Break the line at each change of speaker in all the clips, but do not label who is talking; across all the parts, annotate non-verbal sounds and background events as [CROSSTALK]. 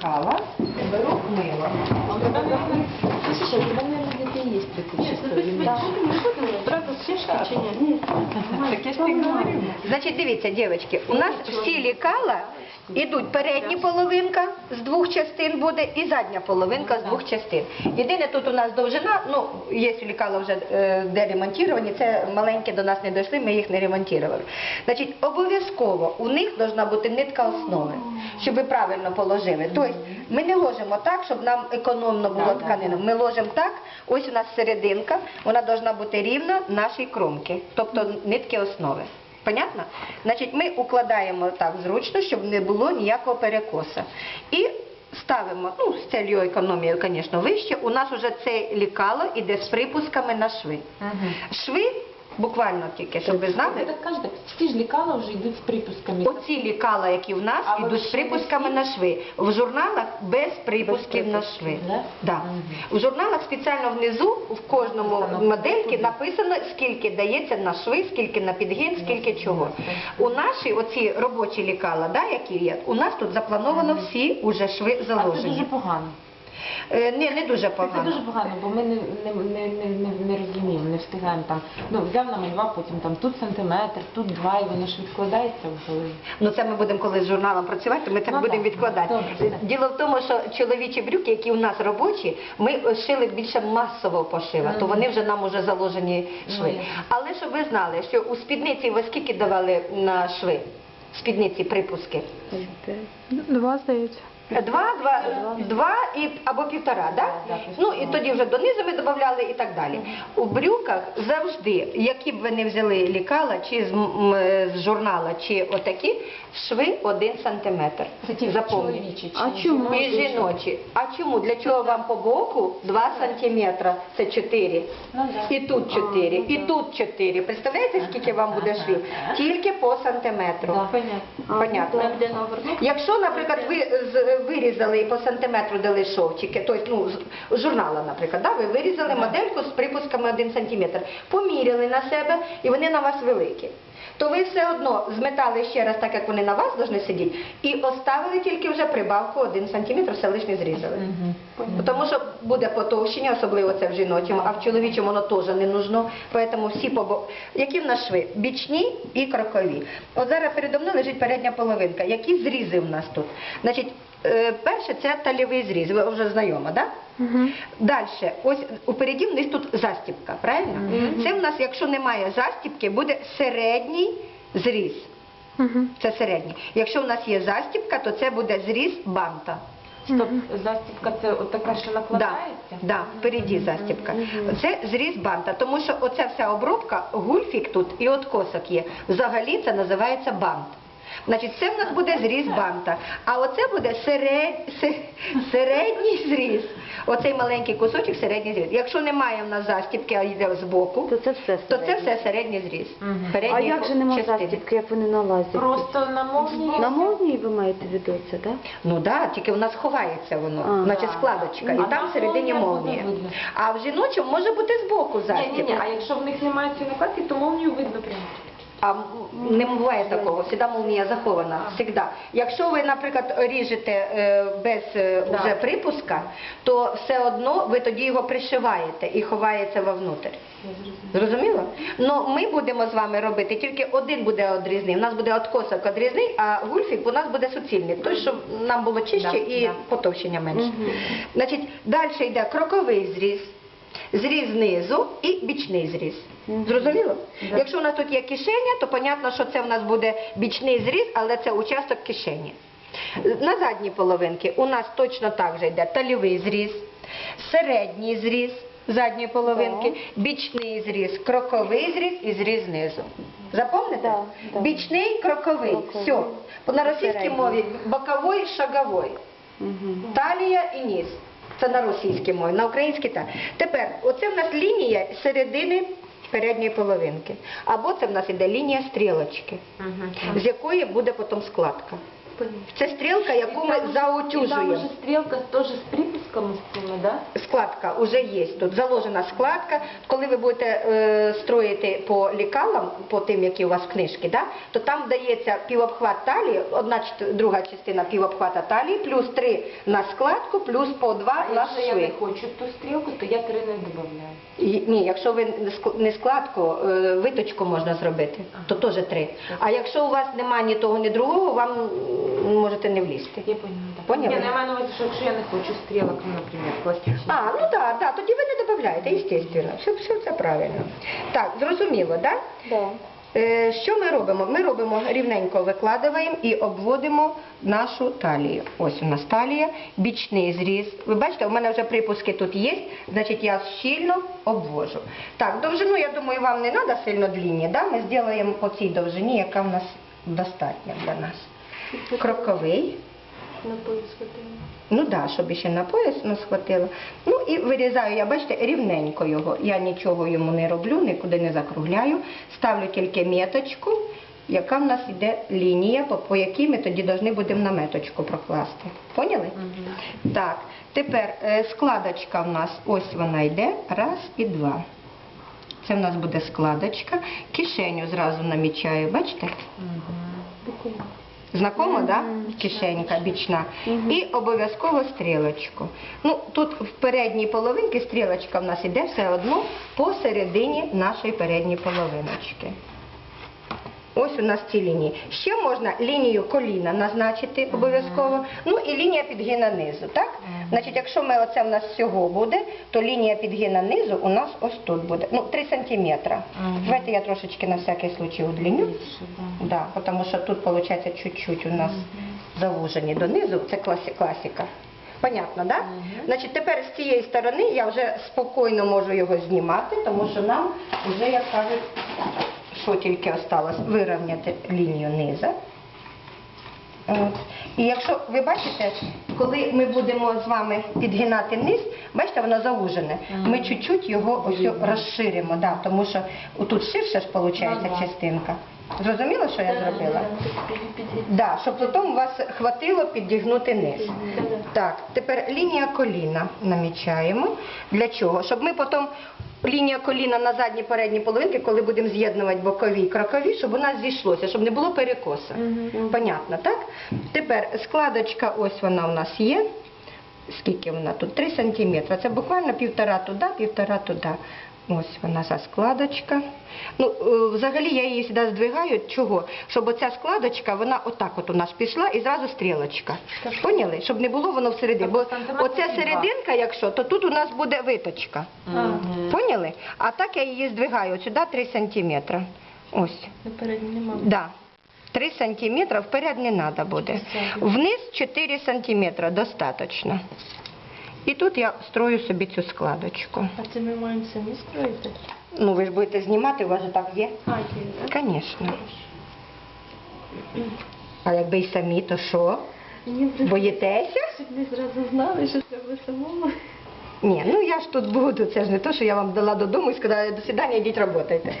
лекала, беру мило.
Слушай, у тебя, наверное, где-то есть приключения. Правда, сушка чи ні?
Таке ж ти говорив.
Значить, дивіться, дівчатки, у нас всі лікала ідуть передня половинка з двох частин буде і задня половинка з двох частин. Єдине тут у нас довжина, ну є лікала вже е, де ремонтовані, це маленькі до нас не дійшли, ми їх не ремонтували. Значить, обов'язково у них повинна бути нитка основи, щоб ви правильно положили. Тобто ми не ложимо так, щоб нам економно було тканину. Ми ложимо так, ось у нас серединка, вона повинна бути рівна нашій кромки, тобто нитки основи. Понятно? Значить, ми укладаємо так зручно, щоб не було ніякого перекоса. І ставимо, ну, з целью економії, звісно, вище. У нас вже це лікало іде з припусками на шви. Шви, буквально тільки, щоб ви знали,
Ви так кажете, всі ж лікала вже йдуть з припусками.
Оці лікала, які в нас,
А
ідуть з припусками на шви. В журналах без припусків на шви.
да?
Да.
Мгм.
В журналах спеціально внизу в кожному модельці написано, скільки дається на шви, скільки на підгін, скільки чого. У наші оці робочі лікала, да, які є, у нас тут заплановано всі уже шви
А це
заложені.
дуже погано.
Е, Ні, не дуже
Це
погано.
дуже погано, бо ми не, не, не, не, не, не розуміємо, не встигаємо там. Ну, взяв намалював, потім там тут сантиметр, тут два, і воно ж відкладається в голові.
Ну це ми будемо коли з журналом працювати, то ми так
Ну,
будемо
так.
відкладати.
Добре.
Діло в тому, що чоловічі брюки, які у нас робочі, ми шили більше масового пошива, то
Мгм.
вони вже нам уже заложені шви.
Ну, ясно.
Але щоб ви знали, що у спідниці ви скільки давали на шви? Спідниці припуски?
Два, здається.
Два, два, два і або півтора, да?
так,
Ну і тоді вже донизу ми додавали і так далі. У брюках завжди, які б ви не взяли лікала, чи з, м, з журнала, чи отакі, шви один сантиметр. Запомніть.
чоловічі.
А чому?
І жіночі. А чому? Для чого вам по боку 2 сантиметра? Це 4.
Ну.
І тут 4, і тут 4. Представляєте, скільки вам буде швів? Тільки по сантиметру.
Понятно.
Понятно. Якщо, наприклад, ви з- вирізали і по сантиметру дали шовчики, тобто, ну, з- журнала, наприклад, да, ви вирізали модельку з припусками 1 сантиметр, поміряли на себе, і вони на вас великі. То ви все одно зметали ще раз, так як вони на вас повинні сидіти, і оставили тільки вже прибавку 1 сантиметр, все лишнє зрізали. Тому що буде потовщення, особливо це в жіночому, а в чоловічому воно теж не нужно. Тому всі побо... Які в нас шви? Бічні і крокові. От зараз передо мною лежить передня половинка. Які зрізи в нас тут? Значить, перше це талівий зріз, ви вже знайома, так? Да?
Угу.
Далі, ось упереді в них тут застібка, правильно? Це в нас, якщо немає застібки, буде середній зріз.
Угу.
Це середній. Якщо в нас є застібка, то це буде зріз банта.
Стоп, застібка це от така, що накладається?
да, впереді застібка. Це зріз банта, тому що оця вся обробка, гульфік тут і откосок є. Взагалі це називається бант. Значить, це в нас буде зріз банта. А оце буде серед... середній зріз. Оцей маленький кусочок середній зріз. Якщо немає в нас застібки, а йде збоку,
То це все
то це все середній зріз. Передній
А як же нема
частини.
застібки, як вони налазять?
Просто на молнії?
На молнії ви маєте в виду це, так?
Ну так, да, тільки в нас ховається воно,
А.
значить складочка, і
А
там
там
всередині
молнія.
А в жіночому може бути збоку застібка.
Ні, ні, ні, а якщо в них немає цієї накладки, то молнію видно прямо.
А не буває такого, завжди молнія захована. Завжди. Якщо ви, наприклад, ріжете е, без е, вже припуска, то все одно ви тоді його пришиваєте і ховається вовнутрь. Зрозуміло? Ну ми будемо з вами робити, тільки один буде одрізний. У нас буде откосок одрізний, а гульфік у нас буде суцільний. Той, щоб нам було чище і потовщення менше. Значить, далі йде кроковий зріз. Зріз знизу і бічний зріз. Зрозуміло? Якщо у нас тут є кишеня, то понятно, що це в нас буде бічний зріз, але це участок кишені. На задній половинці у нас точно так же йде талівий зріз, середній зріз задньої половинки, бічний зріз, кроковий зріз і зріз знизу. Запомните?
Да, да.
Бічний, кроковий.
Кроковий.
Все. На російській мові боковий, шаговий.
Угу.
Талія і ніс. Це на російській мові, на українській так. Тепер, оце в нас лінія середини передньої половинки. Або це в нас іде лінія стрілочки, з якої буде потім складка. Це стрілка, яку ми
І там
заутюжуємо.
стрілка теж з припуском блисками з цими, да?
Складка вже є, тут заложена складка. Коли ви будете е, строїти по лікалам, по тим, які у вас в книжці, да, то там дається півобхват талії, одна друга частина півобхвата талії, плюс три на складку, плюс по два
А
на
якщо я не хочу ту стрілку, то я три не додаю.
І- Ні, якщо ви не ск- складку, е, виточку можна зробити, то теж три. А якщо у вас немає ні того, ні другого, вам можете не влізти.
Я поняла. так.
Поняли?
Ні, ну, я маю на увазі, що якщо я не хочу стрілок, ну, наприклад, класичних.
А, ну так, да, тоді ви не додаєте, естественно. Все, все це правильно. Так, зрозуміло, так? Да?
Да.
Е, Що ми робимо? Ми робимо рівненько викладаємо і обводимо нашу талію. Ось у нас талія, бічний зріз. Ви бачите, у мене вже припуски тут є, значить я щільно обвожу. Так, довжину, я думаю, вам не треба сильно длінні, да? ми зробимо по цій довжині, яка в нас достатня для нас. Кроковий.
На пояс хватило.
Ну да, щоб ще на пояс нас схватило. Ну і вирізаю, я бачите, рівненько його. Я нічого йому не роблю, нікуди не закругляю. Ставлю тільки меточку, яка в нас йде лінія, по, по якій ми тоді повинні будемо на меточку прокласти. Поняли? Так, тепер е, складочка в нас, ось вона йде, раз і два. Це в нас буде складочка. Кишеню зразу намічаю, бачите? Знакомо, да? Кишенька бічна. І обов'язково стрілочку. Ну, тут в передній половинці стрілочка в нас іде все одно посередині нашої передньої половиночки. Ось у нас ці лінії. Ще можна лінію коліна назначити обов'язково, ну і лінія підгина низу, так? Значить, якщо ми оце в нас всього буде, то лінія підгина низу у нас ось тут буде. Ну, 3 сантиметра. Давайте я трошечки на всякий случай удліню.
Да.
Тому що тут виходить чуть-чуть у нас завужені донизу, це класика. Понятно, да? Значить, тепер з цієї сторони я вже спокійно можу його знімати, тому що нам вже, як кажуть, що тільки осталось, вирівняти лінію низа. От. І якщо ви бачите, коли ми будемо з вами підгинати низ, бачите, воно завужене. Ми чуть-чуть його ось розширимо, да, тому що тут ширше ж виходить частинка. Зрозуміло, що я зробила? Да, щоб потім у вас хватило підігнути низ. Так, тепер лінія коліна намічаємо. Для чого? Щоб ми потім лінія коліна на задній передній половинки, коли будемо з'єднувати бокові і крокові, щоб у нас зійшлося, щоб не було перекоса. Понятно, так? Тепер складочка, ось вона у нас є. Скільки вона тут? 3 сантиметри. Це буквально півтора туди, півтора туди. Ось вона ця складочка. Ну, е, взагалі я її сюди здвигаю. Чого? Щоб оця складочка, вона отак от у нас пішла і зразу стрілочка. Поняли? Щоб не було воно всередині. Бо оця серединка, якщо, то тут у нас буде виточка.
Мгм.
Поняли? А так я її здвигаю от сюди 3 сантиметри. Ось.
Наперед нема.
Да. 3 сантиметра вперед не треба буде. Вниз 4 сантиметра достаточно. І тут я строю собі цю складочку.
А це ми маємо самі скроїти?
Ну, ви ж будете знімати, у вас же так є?
А, є, так?
Звісно. А якби й самі, то що? Боїтеся?
щоб ми зразу знали, що треба самому.
Ні, ну я ж тут буду, це ж не то, що я вам дала додому і сказала, до свидання, йдіть працюйте.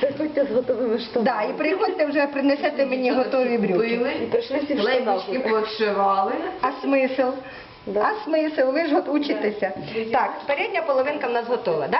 Приходьте з готовими штанами.
Да, і приходьте вже, принесете мені готові брюки.
І прийшли всі.
Лейбочки подшивали.
А смисл? А смисл? Ви ж от учитеся. Так, передня половинка в нас готова, да?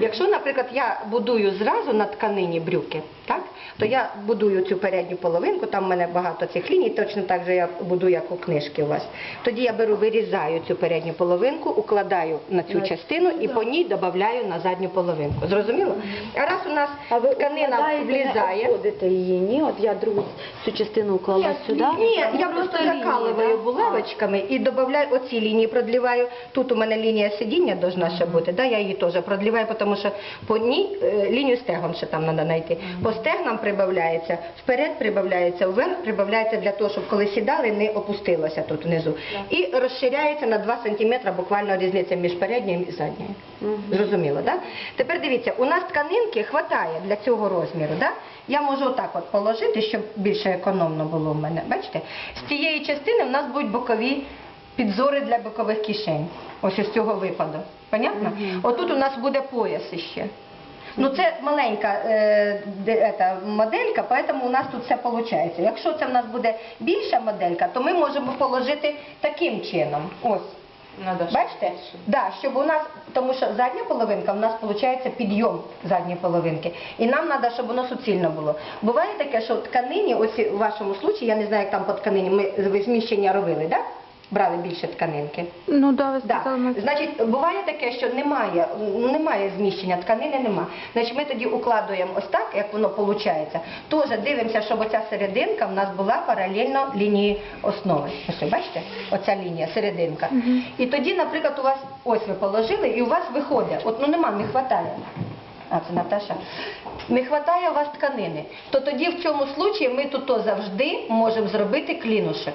Якщо, наприклад, я будую зразу на тканині брюки, так? То я будую цю передню половинку, там в мене багато цих ліній, точно так же я будую, як у книжки у вас. Тоді я беру, вирізаю цю передню половинку, укладаю на цю частину і по ній додаю на задню половинку. Зрозуміло? А раз у нас
А ви
тканина
укладаєте, не
влізає.
обходите її, ні? От я другу цю частину уклала сюди.
Ні, я просто
лінії,
булавочками і додаю оці лінії, продліваю. Тут у мене лінія сидіння должна ще бути, да, я її теж продліваю, тому що по ній е, лінію стегом ще там треба знайти. По стегнам прибавляється, вперед прибавляється, вверх прибавляється для того, щоб коли сідали, не опустилося тут внизу. І розширяється на 2 см буквально різниця між передньою і задньою. Зрозуміло, так? Тепер дивіться, у нас тканинки хватає для цього розміру. Да? Я можу отак от положити, щоб більше економно було в мене. Бачите? З цієї частини в нас будуть бокові підзори для бокових кишень. Ось із цього випаду. Понятно? Отут у нас буде пояс іще. Ну це маленька е, де, ета, моделька, тому у нас тут все виходить. Якщо це в нас буде більша моделька, то ми можемо положити таким чином. Ось.
Надо
Бачите? Да, щоб у нас, тому що задня половинка в нас виходить підйом задньої половинки. І нам треба, щоб воно суцільно було. Буває таке, що в тканині, ось у вашому случаї, я не знаю, як там по тканині, ми зміщення робили, так? Да? Брали більше тканинки.
Ну да, ви
Да. Значить, буває таке, що немає, ну, немає зміщення тканини, нема. Значить, ми тоді укладуємо ось так, як воно виходить. Теж дивимося, щоб оця серединка в нас була паралельно лінії основи. Ось, ви бачите, оця лінія, серединка. І тоді, наприклад, у вас ось ви положили, і у вас виходить, от ну нема, не вистачає. А, це Наташа. Не вистачає у вас тканини. То тоді в цьому случаї ми тут то завжди можемо зробити клінушек.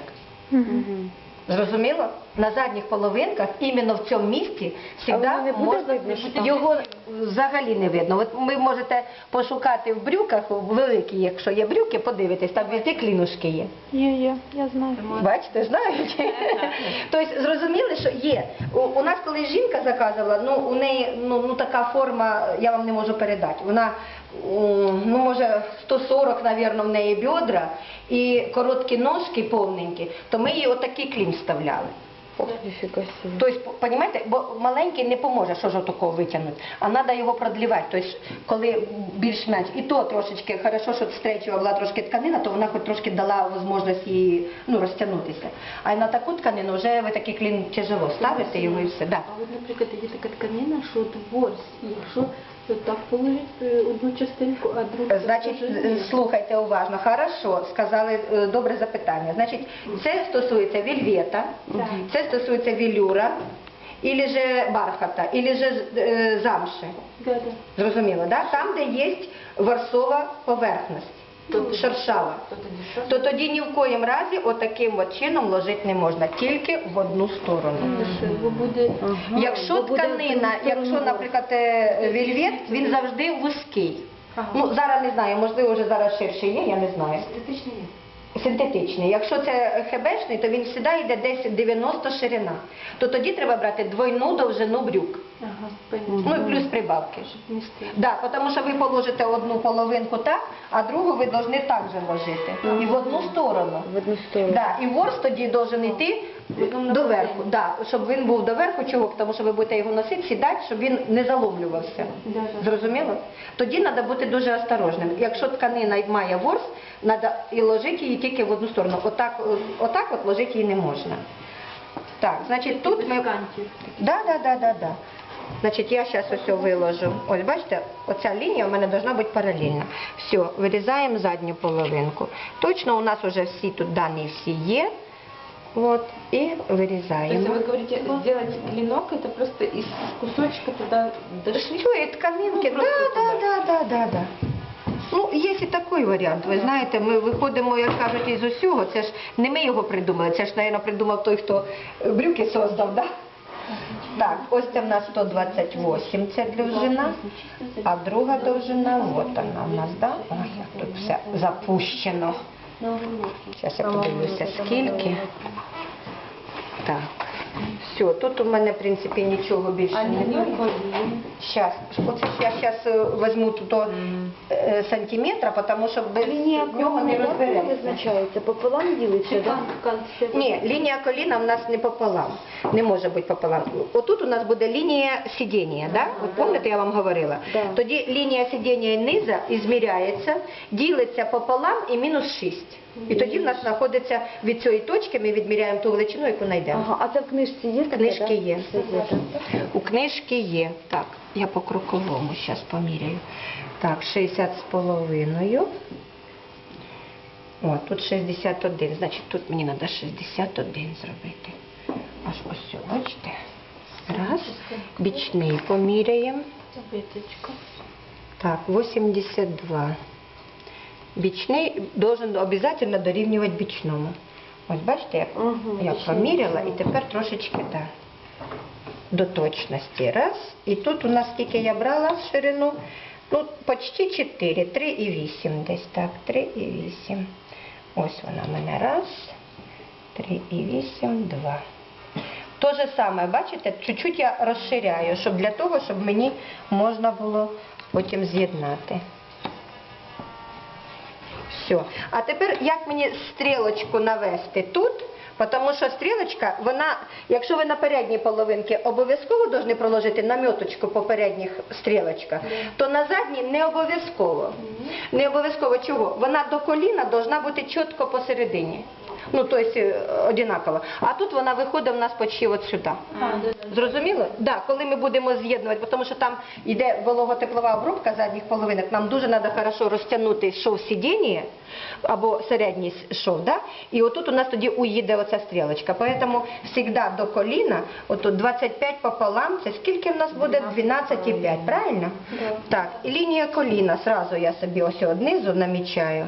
Зрозуміло? На задніх половинках, іменно в цьому місці, завжди
не буде
можна
видно, що там?
його взагалі не видно. От ви можете пошукати в брюках, в великі, якщо є брюки, подивитись, там везде клінушки є.
Є, є, я знаю.
Бачите, знають? [LAUGHS] Тобто зрозуміли, що є. У, у нас коли жінка заказувала, ну у неї ну, ну така форма, я вам не можу передати. Вона ну може 140, навірно, в неї бедра і короткі ножки повненькі, то ми їй отакий клін вставляли. Тобто, розумієте, бо маленький не поможе, що ж такого витягнути, а треба його продлівати. Тобто, коли більш-менш, і то трошечки, хорошо, що стречова була трошки тканина, то вона хоч трошки дала можливість її ну, розтягнутися. А на таку тканину вже ви такий клін тяжело ставите його і все. Да.
А от, наприклад, є така тканина, що от ворс, якщо так положить е, одну частинку, а другу
Значить, е, слухайте уважно. Хорошо, сказали е, добре запитання. Значить, це стосується вільвета, це стосується вілюра, ілі же бархата, ілі же замши.
Да, да.
Зрозуміло, да? там, де є ворсова поверхність, тут шершава.
То тоді що?
То тоді ні в коїм разі отаким от чином ложити не можна, тільки в одну сторону.
Буде...
Якщо тканина, якщо, наприклад, е, вільвет, він завжди вузький. Ну, зараз не знаю, можливо, вже зараз ширше є, я не знаю.
Синтетичний ні.
Синтетичний. Якщо це хебешний, то він завжди йде десь 90 ширина. То тоді треба брати двойну довжину брюк.
Ага.
Ну і плюс прибавки. Да, тому що ви положите одну половинку так, а другу ви повинні так же ложити. І в одну сторону.
В одну сторону.
Да, і ворс тоді должен йти доверху. Да, щоб він був доверху, чого? Тому що ви будете його носити, сідати, щоб він не заломлювався.
Да, да.
Зрозуміло? Тоді треба бути дуже осторожним. Якщо тканина має ворс, треба і ложити її тільки в одну сторону. Отак, отак от ложити її не можна. Так, значить тут ми. Да, да, да, да, да. Значить, я зараз ось виложу. Ось бачите, оця лінія у мене повинна бути паралельна. Все, вирізаємо задню половинку. Точно у нас вже всі тут дані всі є. От, і
То есть вы говорите, сделать клинок, это просто из кусочка туда дошли?
Цієї тканинки,
Ну,
да, да, да, да, да, да. Ну, є і такий варіант. Ви знаєте, ми виходимо, як кажуть, із усього. Це ж не ми його придумали, це ж, мабуть, придумав той, хто брюки создав, да? Так, ось це в нас 128, це довжина, а друга довжина, от вона в нас, да? Ой, тут все запущено. Зараз я подивлюся, скільки. Так, все, тут у мене, в принципі, нічого більше
А
немає. Сейчас. Оце ж я зараз возьму тут о, е, сантиметра, тому що без нього не розберемося.
визначається? Пополам ділиться, так?
Ні, лінія коліна в нас не пополам. Не може бути пополам. Отут у нас буде лінія сидіння, да? От пам'ятаєте, я вам говорила?
Да.
Тоді лінія сидіння і низа ізміряється, ділиться пополам і мінус 6. І тоді в нас знаходиться від цієї точки, ми відміряємо ту величину, яку знайдемо.
Ага, а це в книжці є таке,
Книжки
да?
є.
Це так?
У книжки є. Так, я по кроковому зараз поміряю. Так, 60 з половиною. О, тут 61, значить тут мені треба 61 зробити. Аж ось, сю- бачите? Раз. Бічний поміряємо. Так, 82. Бічний должен обов'язково дорівнювати бічному. Ось бачите, як
Ага,
я
бічний
поміряла і тепер трошечки да, до точності. Раз. І тут у нас скільки я брала ширину, ну, почти 4, 3,8 десь так, 3,8. Ось вона в мене раз, 3,8, 2. То же саме, бачите, чуть-чуть я розширяю, щоб для того, щоб мені можна було потім з'єднати. Все. А тепер як мені стрілочку навести тут? Тому що стрілочка, вона, якщо ви на передній половинці обов'язково повинні проложити наметочку по передніх стрілочках, то на задній не обов'язково. Не обов'язково чого? Вона до коліна повинна бути чітко посередині. Ну, тобто одинаково. А тут вона виходить в нас почти от сюди. Зрозуміло? Да, коли ми будемо з'єднувати, тому що там йде вологотеплова обробка задніх половинок, нам дуже треба хорошо розтягнути шов сидіння або середній шов, да? і отут у нас тоді уїде оця стрілочка. Поэтому завжди до коліна, отут 25 пополам, це скільки в нас буде? 12,5, правильно? Так, і лінія коліна, сразу я собі ось однизу намічаю.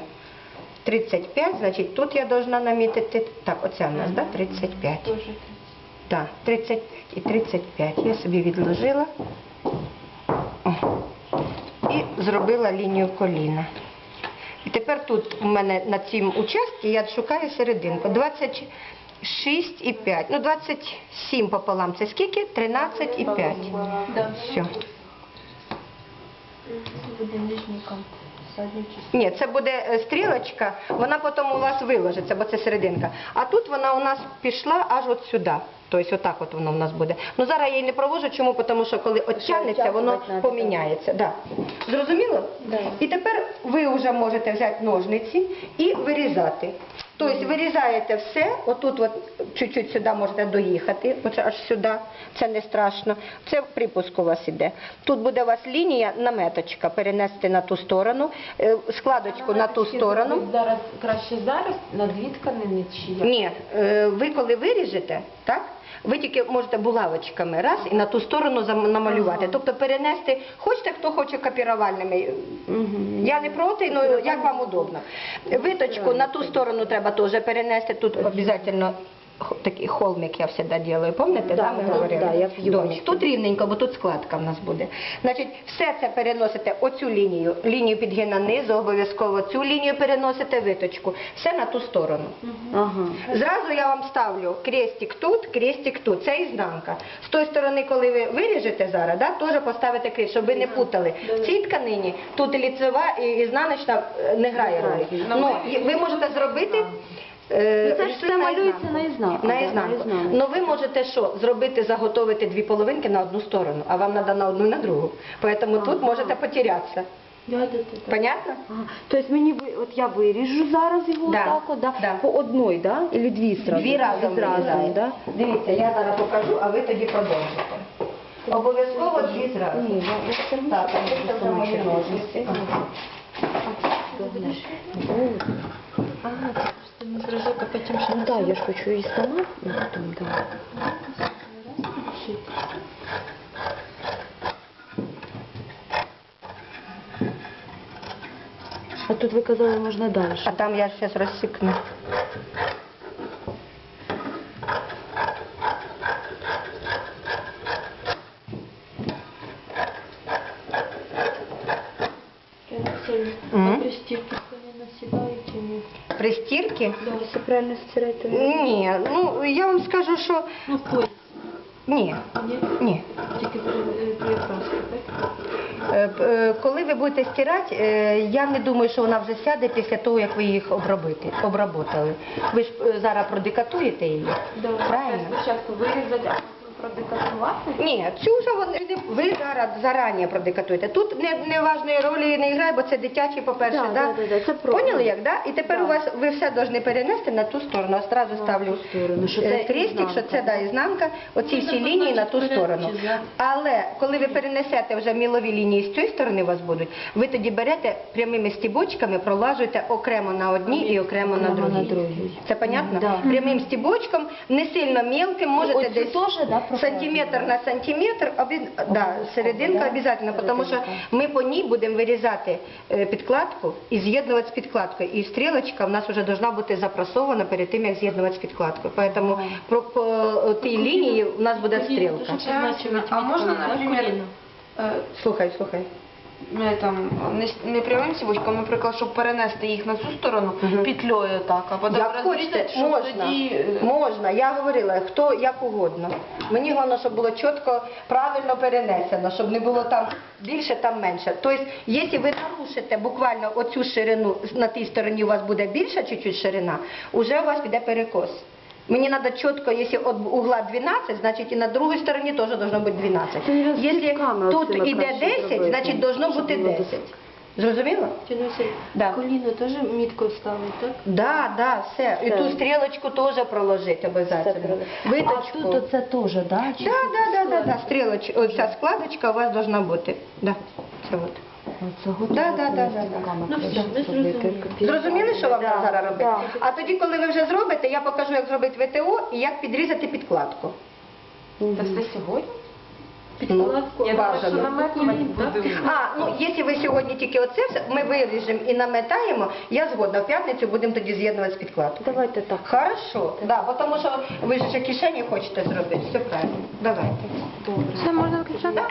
35, значить тут я должна намітити, так, оця в нас, да, 35. Так, 35 і 35. Я собі відложила О. і зробила лінію коліна. І тепер тут у мене на цьому участку я шукаю серединку. 26,5. Ну, 27 пополам. Це скільки? 13,5.
Да.
Все.
Буде нижній кант. Задній.
Ні, це буде е, стрілочка, вона потім у вас виложиться, бо це серединка. А тут вона у нас пішла аж от сюди. Тобто отак от воно у нас буде. Ну зараз я її не провожу, чому? Тому що коли оттягнеться, воно поміняється. Да. Зрозуміло?
Да.
І тепер ви вже можете взяти ножниці і вирізати. Тобто вирізаєте все, отут от чуть-чуть сюди можете доїхати, оце аж сюди, це не страшно. Це припуск у вас іде. Тут буде у вас лінія, наметочка, перенести на ту сторону, е, складочку на ту сторону.
Зараз краще зараз на дві тканини чи як?
Ні, е, ви коли виріжете, так? Ви тільки можете булавочками раз і на ту сторону зам- намалювати. Тобто перенести, хочете, хто хоче копірувальними. Я не проти, ну як вам удобно. Виточку на ту сторону треба теж перенести. Тут обов'язково такий холмик я завжди роблю. Пам'ятаєте, да, ми говорили?
да, я в
Донечка. Тут рівненько, бо тут складка в нас буде. Значить, все це переносите оцю лінію, лінію підгина низу, обов'язково цю лінію переносите виточку. Все на ту сторону.
Ага.
Зразу я вам ставлю крестик тут, крестик тут. Це ізнанка. З тої сторони, коли ви виріжете зараз, да, теж поставите крест, щоб ви не путали. В цій тканині тут і ліцева і ізнаночна е, не грає ролі. Ну, ви можете зробити. Е,
Ну, це ж все малюється
ізнанку.
на ізнанку,
На
да,
ізнанку. Ну ви можете що, зробити, заготовити дві половинки на одну сторону, а вам треба на одну і на другу. Тому тут можете потерятися.
Да, да, да, да.
Понятно?
Ага. Тобто мені от я виріжу зараз його
Да,
так, от, да?
да.
по одній, да? Или дві сразу?
Дві разом
зразу,
вирізаєте.
да?
Дивіться, я зараз покажу, а ви тоді продовжите. Обов'язково дві зразу.
Ні, я, я все одно
Так, а це вже мої ножниці.
Ага, це просто на зразок, а потім ще
Ну так, я ж хочу і сама, ну, потім, да.
шити.
А тут ви казали, можна далі.
А там я зараз розсікну. При стірці?
Якщо правильно стирати.
Ні, ну я вам скажу, що
Ну, пояс.
ні.
Ні?
Ні.
Тільки при, при окрасці, так?
Е, п- е, Коли ви будете стирати, е, я не думаю, що вона вже сяде після того, як ви їх обробите, обработали. Ви ж е, зараз продекатуєте її.
Да.
Правильно?
Спочатку вирізати, а продекатувати?
Ні, цю вже вони ви зараз зарані продекатуєте. Тут не, не важної ролі не грає, бо це дитячий, по-перше,
Да,
да?
да, да, да, це про-
Поняли як, да? І тепер
Да.
у вас ви все повинні перенести на ту сторону. Одразу ставлю
ту сторону, що
е,
це
крестик, що це да, ізнанка, оці всі лінії на ту сторону. Але коли ви перенесете вже мілові лінії з цієї сторони у вас будуть, ви тоді берете прямими стібочками, пролажуєте окремо на одній і окремо на другій. Це понятно?
Да.
Прямим стібочком, не сильно мілким, можете десь
теж, да, прокладувати?
Сантиметр на сантиметр, обі- да, серединка
да?
обов'язково, тому що ми по ній будемо вирізати е, підкладку і з'єднувати з підкладкою. І стрілочка в нас вже повинна бути запрасована перед тим, як з'єднувати з підкладкою. Тому про, по е, тій лінії у нас буде стрілка.
А можна, наприклад,
Слухай, слухай.
Ми там не, не прямим сівочком, наприклад, щоб перенести їх на цю сторону,
Мгм.
петлею так, а потім
Як хочете,
розрізати, щоб
можна.
тоді... е,
Можна, я говорила, хто як угодно. Мені головне, щоб було чітко, правильно перенесено, щоб не було там більше, там менше. Тобто, якщо ви нарушите буквально оцю ширину, на тій стороні у вас буде більша чуть-чуть ширина, вже у вас піде перекос. Мені треба чітко, якщо від угла 12, значить і на другій стороні теж должно бути 12.
Це не
Якщо тут іде
краще
10,
зробити,
значить должно бути
було
10. Зрозуміло? Да.
коліно теж мітко ставить, так?
Да, да, все. І ту стрілочку теж проложити обов'язково.
А тут оце теж, да?
Да, да, да, да, да, стрілочка, оця складочка у вас должна бути. Да, це от.
Оце готово
Да, да, да, да,
Ну, все, зрозуміли.
Зрозуміли, що вам
Да,
треба зараз робити?
да.
А тоді, коли ви вже зробите, я покажу, як зробити ВТО і як підрізати підкладку.
Та це сьогодні?
Підкладку.
Я думаю, що наметувати будемо.
А, ну якщо ви сьогодні тільки оце все, ми виріжемо і наметаємо, я згодна. В п'ятницю будемо тоді з'єднувати з підкладкою.
Давайте так.
Хорошо, да, бо тому що ви ж ще кишені хочете зробити, все правильно. Давайте.
Добре.
Все, можна виключати?
Да.